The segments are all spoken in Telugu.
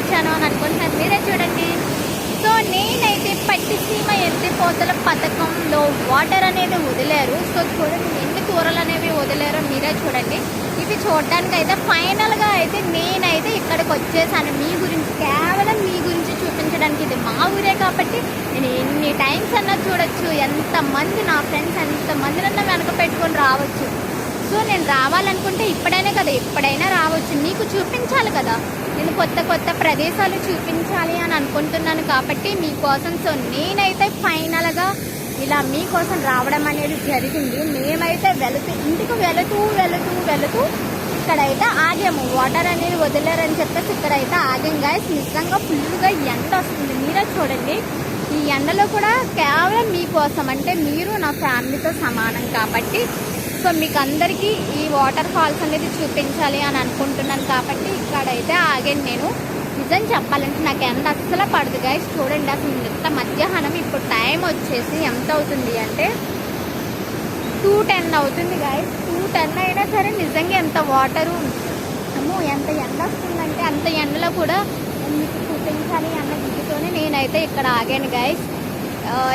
వచ్చాను అని అనుకుంటున్నాను. మీరే చూడండి. సో నేనైతే పట్టిసీమ ఎత్తిపోతల పథకంలో వాటర్ అనేది వదిలేరు. సో చూడండి ఎన్ని కూరలు అనేవి వదిలేరో మీరే చూడండి. ఇవి చూడడానికి అయితే ఫైనల్గా అయితే నేనైతే ఇక్కడికి వచ్చేసాను. మీ గురించి కేవలం మీ గురించి చూపించడానికి ఇది మా ఊరే కాబట్టి నేను ఎన్ని టైమ్స్ అన్నా చూడొచ్చు. ఎంతమంది నా ఫ్రెండ్స్ ఎంతమందినన్నా వెనక పెట్టుకొని రావచ్చు. సో నేను రావాలనుకుంటే ఇప్పుడైనా కదా ఎప్పుడైనా రావచ్చు. నీకు చూపించాలి కదా. నేను కొత్త కొత్త ప్రదేశాలు చూపించాలి అని అనుకుంటున్నాను కాబట్టి మీకోసం సో నేనైతే ఫైనల్గా ఇలా మీకోసం రావడం అనేది జరిగింది. మేమైతే వెళుతూ ఇంటికి వెళుతూ వెళుతూ వెళుతూ ఇక్కడైతే ఆగాము. వాటర్ అనేది వదిలేరని చెప్పేసి ఇక్కడైతే ఆగాం. గాయస్ నిజంగా ఫుల్గా ఎండ వస్తుంది. మీరే చూడండి. ఈ ఎండలో కూడా కేవలం మీకోసం. అంటే మీరు నా ఫ్యామిలీతో సమానం కాబట్టి సో మీకు అందరికీ ఈ వాటర్ ఫాల్స్ అనేది చూపించాలి అని అనుకుంటున్నాను కాబట్టి ఇక్కడైతే ఆగాను నేను. నిజం చెప్పాలంటే నాకు ఎంత అస్సలు పడదు గాయస్ చూడండి అసలు ఇంత మధ్యాహ్నం ఇప్పుడు టైం వచ్చేసి ఎంత అవుతుంది అంటే టూ టెన్ అవుతుంది గాయస్ టూ టెన్ అయినా సరే నిజంగా ఎంత వాటరు అమ్మో ఎంత ఎండ వస్తుందంటే అంత ఎండలో కూడా మీకు చూపించాలి అన్న దిగుతూనే నేనైతే ఇక్కడ ఆగాను గాయస్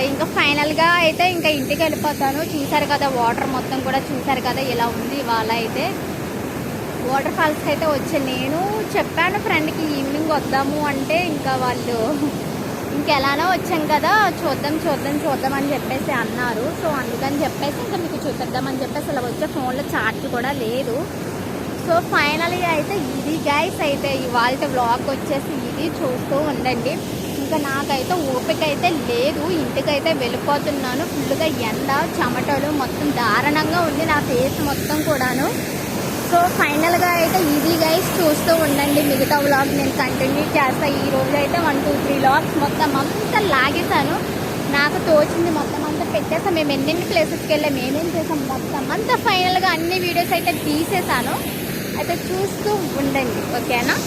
ఇంకా ఫైనల్గా అయితే ఇంకా ఇంటికి వెళ్ళిపోతాను. చూసారు కదా వాటర్ మొత్తం కూడా చూసారు కదా ఇలా ఉంది ఇవాళ అయితే. వాటర్ ఫాల్స్కి అయితే వచ్చాను నేను చెప్పాను ఫ్రెండ్కి ఈవినింగ్ వద్దాము అంటే ఇంకా వాళ్ళు ఇంకెలానో వచ్చాం కదా చూద్దాం చూద్దాం చూద్దాం అని చెప్పేసి అన్నారు. సో అందుకని చెప్పేసి ఇంకా మీకు చూపిద్దామని చెప్పేసి అలా వచ్చే ఫోన్లో ఛార్జ్ కూడా లేదు. సో ఫైనల్గా అయితే ఇది గైస్ అయితే ఇవాళ వ్లాగ్ వచ్చేసి ఇది చూస్తూ ఉండండి. ఇంకా నాకైతే ఓపిక అయితే లేదు. ఇంటికైతే వెళ్ళిపోతున్నాను. ఫుల్గా ఎండ చెమటలు మొత్తం దారుణంగా ఉంది నా ఫేస్ మొత్తం కూడాను. సో ఫైనల్గా అయితే ఇది గైస్ చూస్తూ ఉండండి. మిగతా వ్లాగ్ నేను కంటిన్యూ చేస్తా. ఈ రోజు అయితే వన్ టూ త్రీ వ్లాగ్స్ మొత్తం అంతా లాగేశాను. నాకు తోచింది మొత్తం అంతా పెట్టేసాం మేము ఎన్నెన్ని ప్లేసెస్కి వెళ్ళాం ఏమేం చేసాం మొత్తం అంతా ఫైనల్గా అన్ని వీడియోస్ అయితే తీసేసాను అయితే చూస్తూ ఉండండి ఓకేనా